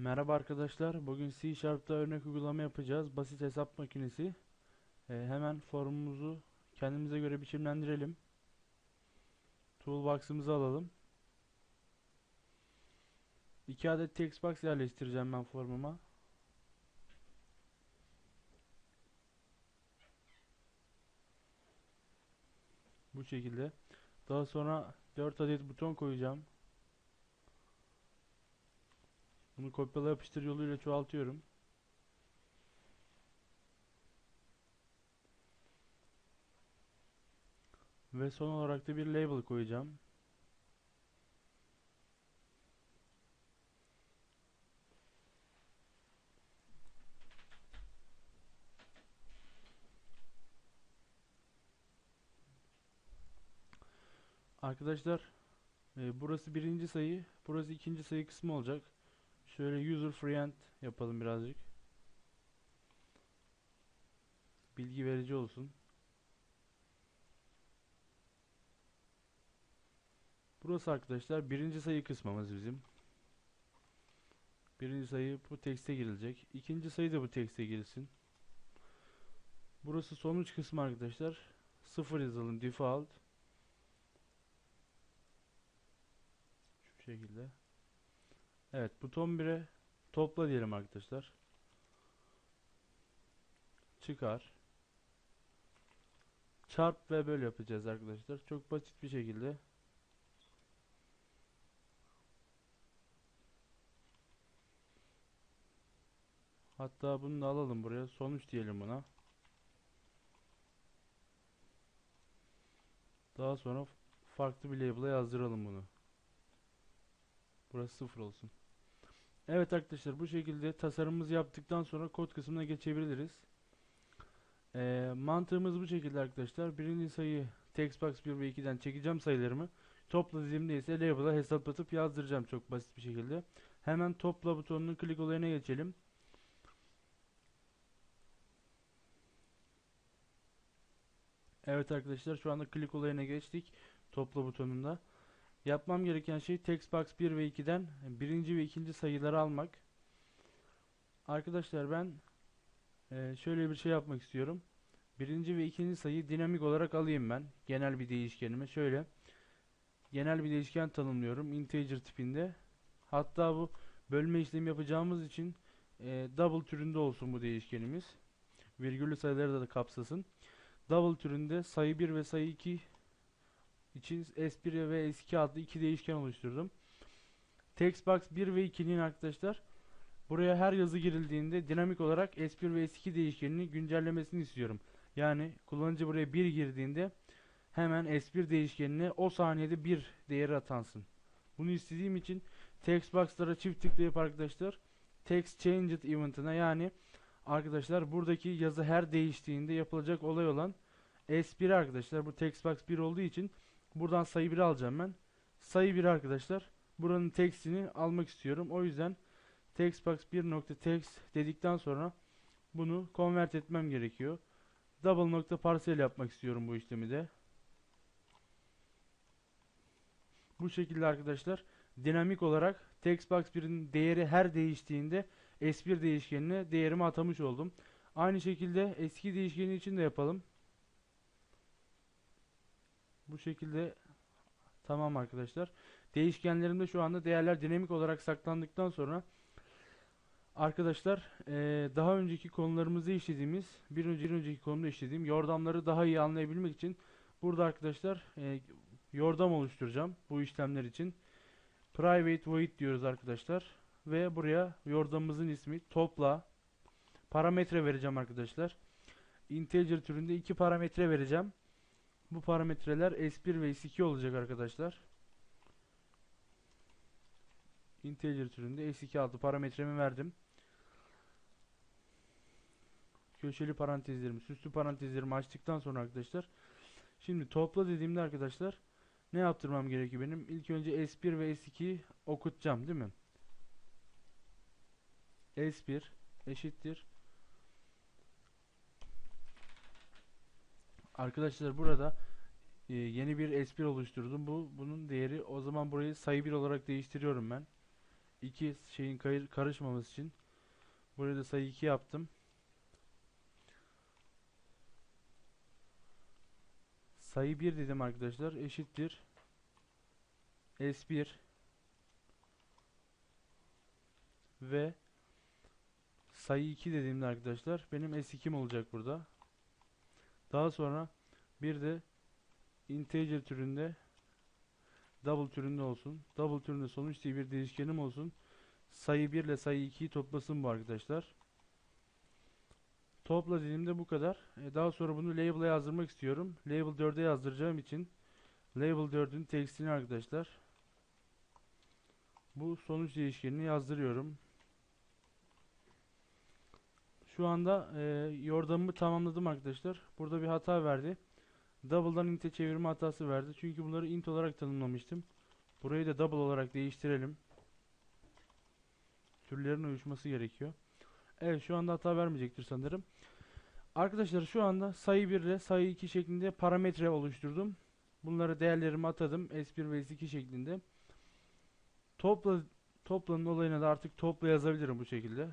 Merhaba arkadaşlar. Bugün C Sharp'ta örnek uygulama yapacağız. Basit hesap makinesi. Ee, hemen formumuzu kendimize göre biçimlendirelim. Toolbox'ımızı alalım. 2 adet text box yerleştireceğim ben formuma. Bu şekilde. Daha sonra 4 adet buton koyacağım. Bunu kopyala yapıştır yoluyla çoğaltıyorum. Ve son olarak da bir label koyacağım. Arkadaşlar e, burası birinci sayı, burası ikinci sayı kısmı olacak. Şöyle user friend yapalım birazcık. Bilgi verici olsun. Burası arkadaşlar birinci sayı kısmımız bizim. Birinci sayı bu tekste girilecek. İkinci sayı da bu tekste girilsin. Burası sonuç kısmı arkadaşlar. Sıfır yazalım default. Şu şekilde. Evet buton 1'e topla diyelim arkadaşlar. Çıkar. Çarp ve böl yapacağız arkadaşlar. Çok basit bir şekilde. Hatta bunu da alalım buraya. Sonuç diyelim buna. Daha sonra farklı bir label'a yazdıralım bunu. Burası sıfır olsun. Evet arkadaşlar bu şekilde tasarımımızı yaptıktan sonra kod kısmına geçebiliriz. Ee, mantığımız bu şekilde arkadaşlar. Birinci sayı textbox 1 ve 2'den çekeceğim sayılarımı. Topla dediğimde ise label'a hesaplatıp yazdıracağım çok basit bir şekilde. Hemen topla butonunun klik olayına geçelim. Evet arkadaşlar şu anda klik olayına geçtik. Topla butonunda. Yapmam gereken şey textbox 1 ve 2'den birinci ve ikinci sayıları almak. Arkadaşlar ben e, şöyle bir şey yapmak istiyorum. Birinci ve ikinci sayıyı dinamik olarak alayım ben. Genel bir değişkenime. Şöyle genel bir değişken tanımlıyorum. Integer tipinde. Hatta bu bölme işlemi yapacağımız için e, double türünde olsun bu değişkenimiz. Virgüllü sayıları da, da kapsasın. Double türünde sayı 1 ve sayı 2 için S1 ve S2 adlı iki değişken oluşturdum. Textbox 1 ve 2'nin arkadaşlar buraya her yazı girildiğinde dinamik olarak S1 ve S2 değişkenini güncellemesini istiyorum. Yani kullanıcı buraya 1 girdiğinde hemen S1 değişkenine o saniyede 1 değeri atansın. Bunu istediğim için textbox'lara çift tıklayıp arkadaşlar text changed event'ına yani arkadaşlar buradaki yazı her değiştiğinde yapılacak olay olan S1 arkadaşlar bu textbox 1 olduğu için Buradan sayı 1 alacağım ben. Sayı 1 arkadaşlar. Buranın textini almak istiyorum. O yüzden textbox 1.text dedikten sonra bunu convert etmem gerekiyor. Double nokta parsel yapmak istiyorum bu işlemi de. Bu şekilde arkadaşlar dinamik olarak textbox 1'in değeri her değiştiğinde S1 değişkenine değerimi atamış oldum. Aynı şekilde eski değişkeni için de yapalım. Bu şekilde tamam arkadaşlar. Değişkenlerimde şu anda değerler dinamik olarak saklandıktan sonra arkadaşlar ee, daha önceki konularımızı işlediğimiz bir, önce, bir önceki konuda işlediğim yordamları daha iyi anlayabilmek için burada arkadaşlar e, yordam oluşturacağım bu işlemler için. Private void diyoruz arkadaşlar ve buraya yordamımızın ismi topla parametre vereceğim arkadaşlar. Integer türünde iki parametre vereceğim. Bu parametreler S1 ve S2 olacak arkadaşlar. Integer türünde S2 adlı parametremi verdim. Köşeli parantezlerimi, süslü parantezlerimi açtıktan sonra arkadaşlar. Şimdi topla dediğimde arkadaşlar ne yaptırmam gerekiyor benim? İlk önce S1 ve S2'yi okutacağım değil mi? S1 eşittir Arkadaşlar burada e, yeni bir S1 oluşturdum. Bu bunun değeri o zaman burayı sayı 1 olarak değiştiriyorum ben. iki şeyin karışmaması için buraya da sayı 2 yaptım. Sayı 1 dedim arkadaşlar eşittir S1 ve sayı 2 dediğimde arkadaşlar benim S2'm olacak burada. Daha sonra bir de integer türünde double türünde olsun. Double türünde sonuç diye bir değişkenim olsun. Sayı 1 ile sayı 2'yi toplasın bu arkadaşlar. Topla dediğimde bu kadar. E, daha sonra bunu label'a yazdırmak istiyorum. Label 4'e yazdıracağım için label 4'ün tekstini arkadaşlar bu sonuç değişkenini yazdırıyorum. Şu anda e, yordamımı tamamladım arkadaşlar. Burada bir hata verdi. Double'dan int'e çevirme hatası verdi. Çünkü bunları int olarak tanımlamıştım. Burayı da double olarak değiştirelim. Türlerin uyuşması gerekiyor. Evet şu anda hata vermeyecektir sanırım. Arkadaşlar şu anda sayı 1 ile sayı 2 şeklinde parametre oluşturdum. Bunları değerlerimi atadım. S1 ve S2 şeklinde. Topla toplanın olayına da artık topla yazabilirim bu şekilde.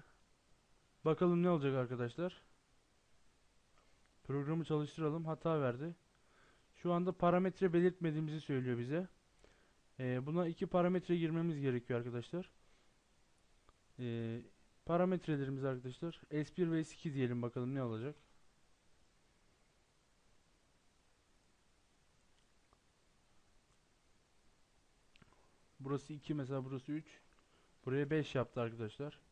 Bakalım ne olacak arkadaşlar. Programı çalıştıralım. Hata verdi. Şu anda parametre belirtmediğimizi söylüyor bize. Ee, buna iki parametre girmemiz gerekiyor arkadaşlar. Ee, parametrelerimiz arkadaşlar S1 ve S2 diyelim bakalım ne olacak. Burası 2 mesela burası 3. Buraya 5 yaptı arkadaşlar.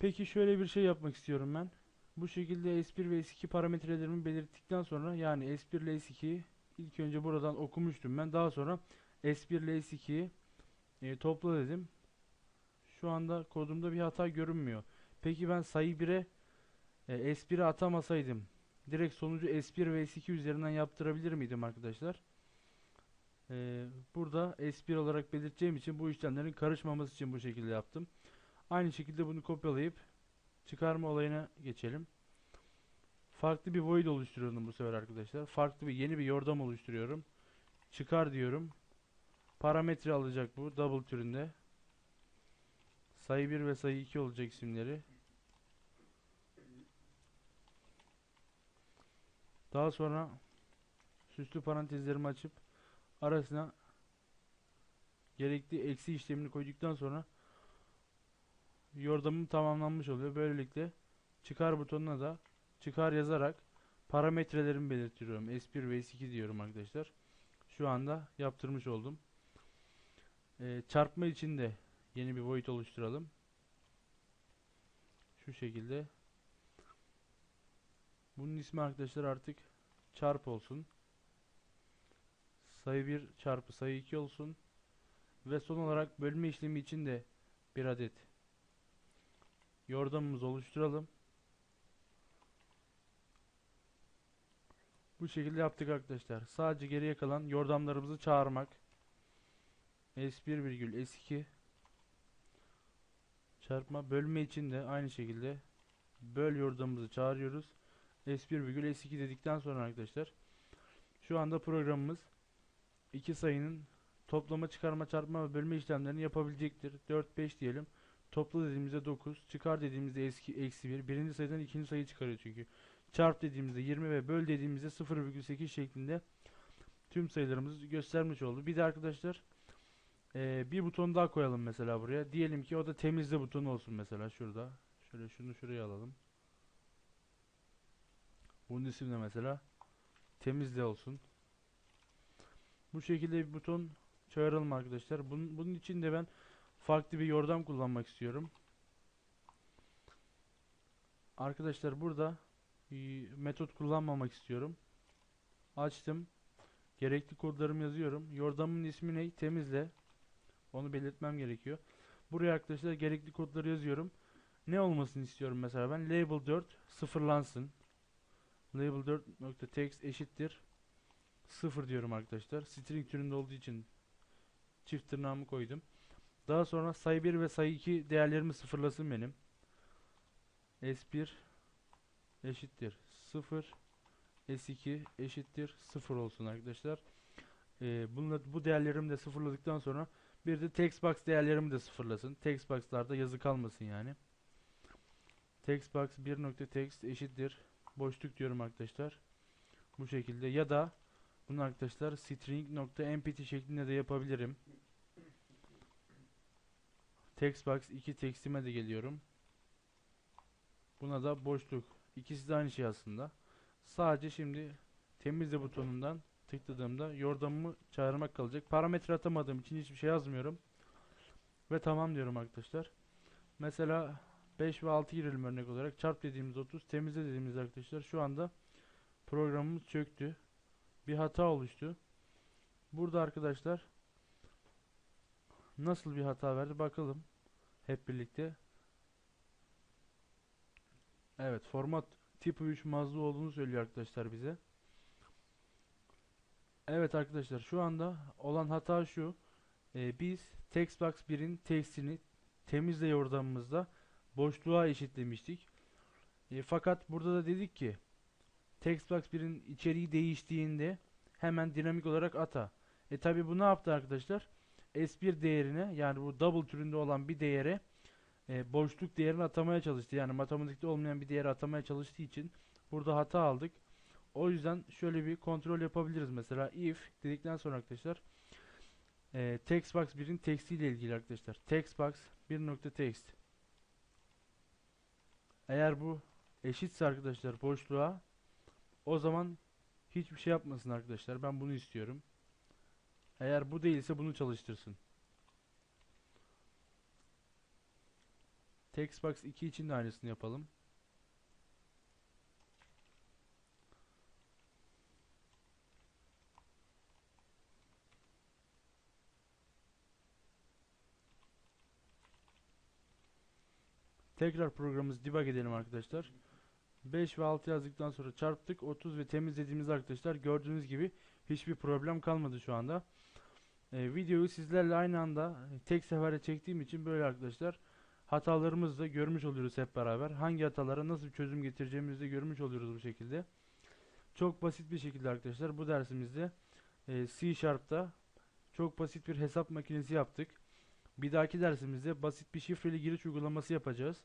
Peki şöyle bir şey yapmak istiyorum ben. Bu şekilde S1 ve S2 parametrelerimi belirttikten sonra yani S1 ile S2'yi ilk önce buradan okumuştum ben. Daha sonra S1 ile S2'yi e, topla dedim. Şu anda kodumda bir hata görünmüyor. Peki ben sayı 1'e e, S1'e atamasaydım direkt sonucu S1 ve S2 üzerinden yaptırabilir miydim arkadaşlar? Ee, burada S1 olarak belirteceğim için bu işlemlerin karışmaması için bu şekilde yaptım. Aynı şekilde bunu kopyalayıp çıkarma olayına geçelim. Farklı bir void oluşturuyorum bu sefer arkadaşlar. Farklı bir yeni bir yordam oluşturuyorum. Çıkar diyorum. Parametre alacak bu double türünde. Sayı 1 ve sayı 2 olacak isimleri. Daha sonra süslü parantezlerimi açıp arasına gerekli eksi işlemini koyduktan sonra yordamım tamamlanmış oluyor. Böylelikle çıkar butonuna da çıkar yazarak parametrelerimi belirtiyorum. S1 ve S2 diyorum arkadaşlar. Şu anda yaptırmış oldum. Ee, çarpma için de yeni bir void oluşturalım. Şu şekilde. Bunun ismi arkadaşlar artık çarp olsun. Sayı 1 çarpı sayı 2 olsun. Ve son olarak bölme işlemi için de bir adet yordamımızı oluşturalım. Bu şekilde yaptık arkadaşlar. Sadece geriye kalan yordamlarımızı çağırmak. S1 virgül S2 çarpma bölme için de aynı şekilde böl yordamımızı çağırıyoruz. S1 virgül S2 dedikten sonra arkadaşlar şu anda programımız iki sayının toplama, çıkarma, çarpma ve bölme işlemlerini yapabilecektir. 4, 5 diyelim. Topla dediğimizde 9, çıkar dediğimizde eski, eksi 1. Birinci sayıdan ikinci sayı çıkarıyor çünkü. Çarp dediğimizde 20 ve böl dediğimizde 0,8 şeklinde tüm sayılarımızı göstermiş oldu. Bir de arkadaşlar e, bir buton daha koyalım mesela buraya. Diyelim ki o da temizle butonu olsun mesela şurada. Şöyle şunu şuraya alalım. Bunun ismi mesela temizle olsun. Bu şekilde bir buton çağıralım arkadaşlar. Bunun, bunun için de ben farklı bir yordam kullanmak istiyorum. Arkadaşlar burada e, metot kullanmamak istiyorum. Açtım. Gerekli kodlarımı yazıyorum. Yordamın ismi ne? Temizle. Onu belirtmem gerekiyor. Buraya arkadaşlar gerekli kodları yazıyorum. Ne olmasını istiyorum mesela ben? Label 4 sıfırlansın. Label 4.text eşittir 0 diyorum arkadaşlar. String türünde olduğu için çift tırnağımı koydum. Daha sonra sayı 1 ve sayı 2 değerlerimi sıfırlasın benim. S1 eşittir 0 S2 eşittir 0 olsun arkadaşlar. Ee, bunla, bu değerlerimi de sıfırladıktan sonra Bir de textbox değerlerimi de sıfırlasın. Textbox'larda yazı kalmasın yani. Textbox 1.text eşittir. Boşluk diyorum arkadaşlar. Bu şekilde ya da bunu arkadaşlar string.empty şeklinde de yapabilirim. Textbox 2 textime de geliyorum. Buna da boşluk. İkisi de aynı şey aslında. Sadece şimdi temizle butonundan tıkladığımda yordamımı çağırmak kalacak. Parametre atamadığım için hiçbir şey yazmıyorum. Ve tamam diyorum arkadaşlar. Mesela 5 ve 6 girelim örnek olarak. Çarp dediğimiz 30, temizle dediğimiz arkadaşlar şu anda programımız çöktü. Bir hata oluştu. Burada arkadaşlar nasıl bir hata verdi bakalım hep birlikte. Evet format tip 3 mazlı olduğunu söylüyor arkadaşlar bize. Evet arkadaşlar şu anda olan hata şu. Ee, biz textbox 1'in textini temizle yordamımızda boşluğa eşitlemiştik. E, fakat burada da dedik ki textbox 1'in içeriği değiştiğinde hemen dinamik olarak ata. E tabi bu ne yaptı arkadaşlar? S1 değerine yani bu double türünde olan bir değere e, boşluk değerini atamaya çalıştı. Yani matematikte olmayan bir değeri atamaya çalıştığı için burada hata aldık. O yüzden şöyle bir kontrol yapabiliriz. Mesela if dedikten sonra arkadaşlar e, textbox 1'in textiyle ilgili arkadaşlar. Textbox 1.text eğer bu eşitse arkadaşlar boşluğa o zaman hiçbir şey yapmasın arkadaşlar. Ben bunu istiyorum. Eğer bu değilse bunu çalıştırsın. Textbox 2 için de aynısını yapalım. Tekrar programımızı debug edelim arkadaşlar. 5 ve 6 yazdıktan sonra çarptık. 30 ve temizlediğimiz arkadaşlar gördüğünüz gibi hiçbir problem kalmadı şu anda. Ee, videoyu sizlerle aynı anda tek seferde çektiğim için böyle arkadaşlar hatalarımızı da görmüş oluyoruz hep beraber. Hangi hatalara nasıl çözüm getireceğimizi de görmüş oluyoruz bu şekilde. Çok basit bir şekilde arkadaşlar bu dersimizde e, C Sharp'ta çok basit bir hesap makinesi yaptık. Bir dahaki dersimizde basit bir şifreli giriş uygulaması yapacağız.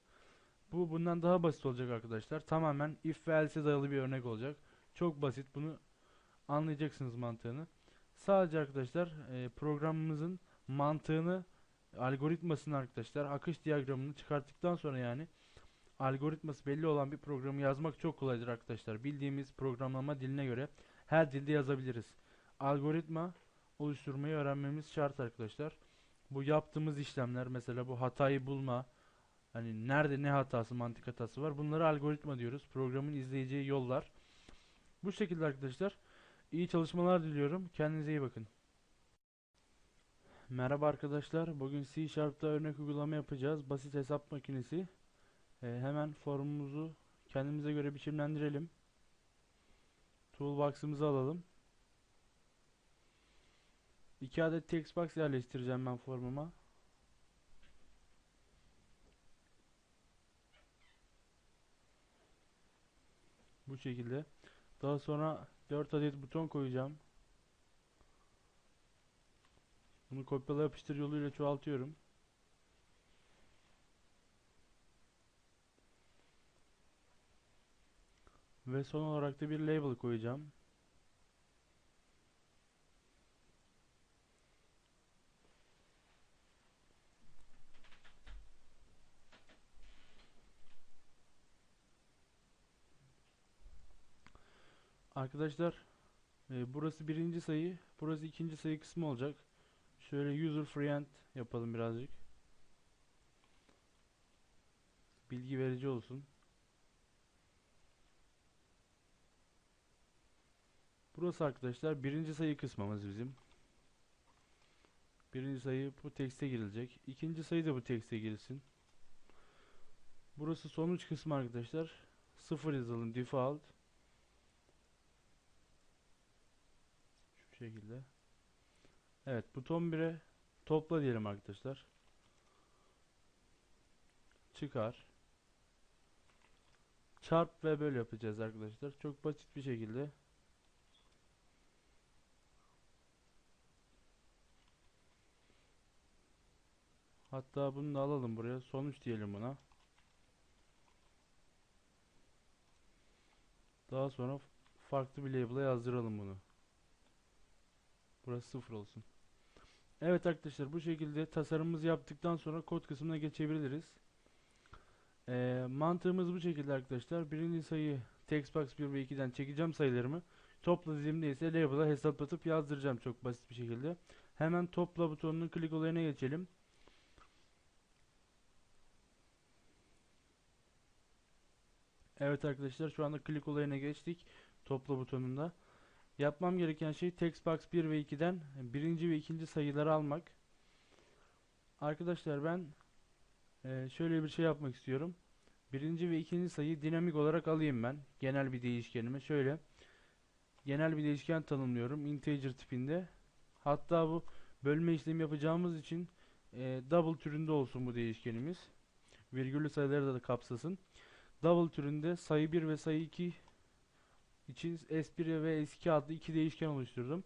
Bu bundan daha basit olacak arkadaşlar. Tamamen if ve else dayalı bir örnek olacak. Çok basit. Bunu anlayacaksınız mantığını. Sadece arkadaşlar e, programımızın mantığını algoritmasını arkadaşlar akış diyagramını çıkarttıktan sonra yani algoritması belli olan bir programı yazmak çok kolaydır arkadaşlar. Bildiğimiz programlama diline göre her dilde yazabiliriz. Algoritma oluşturmayı öğrenmemiz şart arkadaşlar. Bu yaptığımız işlemler mesela bu hatayı bulma, hani nerede ne hatası, mantık hatası var. Bunları algoritma diyoruz. Programın izleyeceği yollar. Bu şekilde arkadaşlar. İyi çalışmalar diliyorum. Kendinize iyi bakın. Merhaba arkadaşlar. Bugün C Sharp'ta örnek uygulama yapacağız. Basit hesap makinesi. Ee, hemen formumuzu kendimize göre biçimlendirelim. Toolbox'ımızı alalım. 2 adet textbox yerleştireceğim ben formuma. Bu şekilde. Daha sonra 4 adet buton koyacağım. Bunu kopyala yapıştır yoluyla çoğaltıyorum. Ve son olarak da bir label koyacağım. Arkadaşlar e, burası birinci sayı, burası ikinci sayı kısmı olacak. Şöyle user friend yapalım birazcık. Bilgi verici olsun. Burası arkadaşlar birinci sayı kısmımız bizim. Birinci sayı bu tekste girilecek. İkinci sayı da bu tekste girilsin. Burası sonuç kısmı arkadaşlar. Sıfır yazalım default. Şu şekilde. Evet buton 1'e topla diyelim arkadaşlar. Çıkar. Çarp ve böl yapacağız arkadaşlar. Çok basit bir şekilde. Hatta bunu da alalım buraya. Sonuç diyelim buna. Daha sonra farklı bir label'a yazdıralım bunu. Burası sıfır olsun. Evet arkadaşlar bu şekilde tasarımımızı yaptıktan sonra kod kısmına geçebiliriz. Ee, mantığımız bu şekilde arkadaşlar. Birinci sayı textbox 1 ve 2'den çekeceğim sayılarımı. Topladığımda ise label'a hesaplatıp yazdıracağım çok basit bir şekilde. Hemen topla butonunun klik olayına geçelim. Evet arkadaşlar şu anda klik olayına geçtik. Topla butonunda. Yapmam gereken şey textbox 1 ve 2'den birinci ve ikinci sayıları almak. Arkadaşlar ben e, şöyle bir şey yapmak istiyorum. Birinci ve ikinci sayıyı dinamik olarak alayım ben. Genel bir değişkenime. Şöyle genel bir değişken tanımlıyorum. Integer tipinde. Hatta bu bölme işlemi yapacağımız için e, double türünde olsun bu değişkenimiz. Virgüllü sayıları da kapsasın. Double türünde sayı 1 ve sayı 2 için S1 ve S2 adlı iki değişken oluşturdum.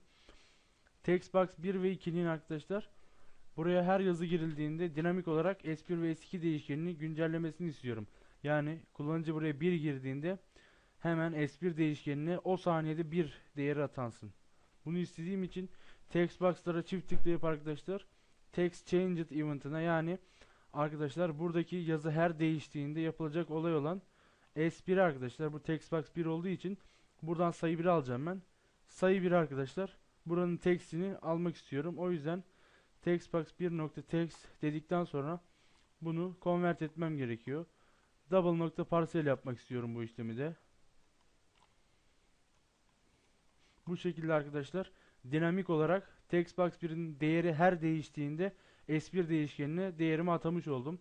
Textbox 1 ve 2'nin arkadaşlar buraya her yazı girildiğinde dinamik olarak S1 ve S2 değişkenini güncellemesini istiyorum. Yani kullanıcı buraya 1 girdiğinde hemen S1 değişkenine o saniyede 1 değeri atansın. Bunu istediğim için textbox'lara çift tıklayıp arkadaşlar text changed event'ına yani arkadaşlar buradaki yazı her değiştiğinde yapılacak olay olan S1 arkadaşlar bu textbox 1 olduğu için buradan sayı 1 alacağım ben. Sayı 1 arkadaşlar buranın textini almak istiyorum. O yüzden textbox 1.text dedikten sonra bunu convert etmem gerekiyor. Double nokta parsel yapmak istiyorum bu işlemi de. Bu şekilde arkadaşlar dinamik olarak textbox 1'in değeri her değiştiğinde S1 değişkenine değerimi atamış oldum.